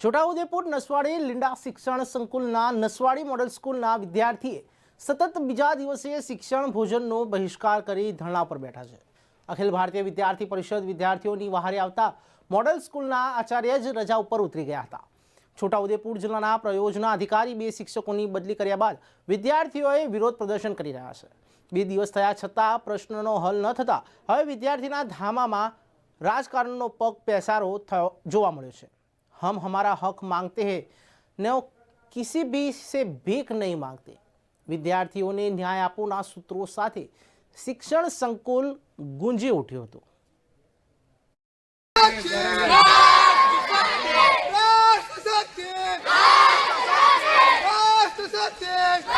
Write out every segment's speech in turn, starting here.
છોટાઉદેપુર, નસવાડી, લીંડા શિક્ષણ સંકુલના નસવાડી મોડલ સ્કૂલના વિદ્યાર્થીએ સતત બીજા દિવસે શિક્ષણ ભોજનનો બહિષ્કાર કરી ધરણા પર બેઠા છે. અખિલ ભારતીય વિદ્યાર્થી પરિષદ વિદ્યાર્થીઓની વહારે આવતા મોડલ સ્કૂલના આચાર્ય જ રજા ઉપર ઉતરી ગયા હતા. છોટાઉદેપુર જિલ્લાના પ્રયોજના અધિકારી બે શિક્ષકોની બદલી કર્યા બાદ વિદ્યાર્થીઓએ વિરોધ પ્રદર્શન કરી રહ્યા છે. બે દિવસ થયા છતાં પ્રશ્નનો હલ ન થતાં હવે વિદ્યાર્થીના ધામામાં રાજકારણનો પગ પેસારો થયો જોવા મળ્યો છે. हम हमारा हक मांगते हैं ने वो किसी भी से भीख नहीं मांगते વિદ્યાર્થીઓને ન્યાય આપોના સૂત્રો સાથે શિક્ષણ સંકુલ ગુંજી ઉઠ્યું હતું રાષ્ટ્ર સત્ય રાષ્ટ્ર સત્ય ભારત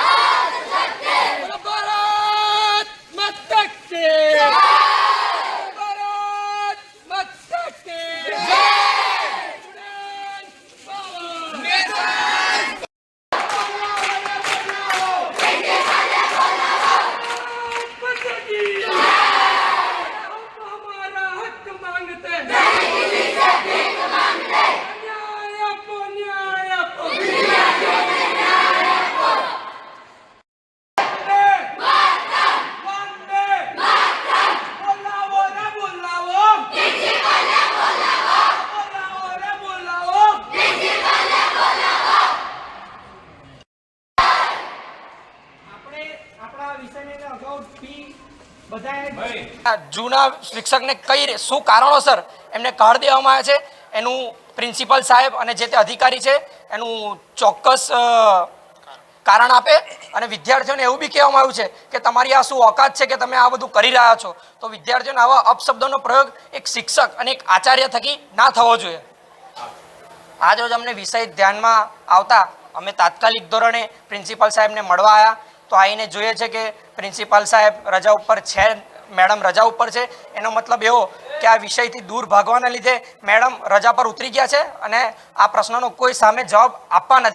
જૂના શિક્ષકને કઈ શું કારણોસર એમને કાઢ દેવામાં આવે છે? એનું પ્રિન્સિપલ સાહેબ અને જે તે અધિકારી છે એનું ચોક્કસ કારણ આપે અને વિદ્યાર્થીઓને એવું બી કહેવામાં આવ્યું છે કે તમારી આ શું ઓકાત છે કે તમે આ બધું કરી રહ્યા છો? તો વિદ્યાર્થીઓને આવા અપશબ્દોનો પ્રયોગ એક શિક્ષક અને એક આચાર્ય થકી ના થવો જોઈએ. આજ રોજ અમને વિષય ધ્યાનમાં આવતા અમે તાત્કાલિક ધોરણે પ્રિન્સિપાલ સાહેબને મળવા આવ્યા તો આવીને જોઈએ છે કે પ્રિન્સિપાલ સાહેબ રજા ઉપર છે, મેડમ રજા ઉપર છે. એનો મતલબ એવો કે આ વિષયથી દૂર ભાગવાના લીધે મેડમ રજા પર ઉતરી ગયા છે અને આ પ્રશ્નનો કોઈ સામે જવાબ આપવા નથી.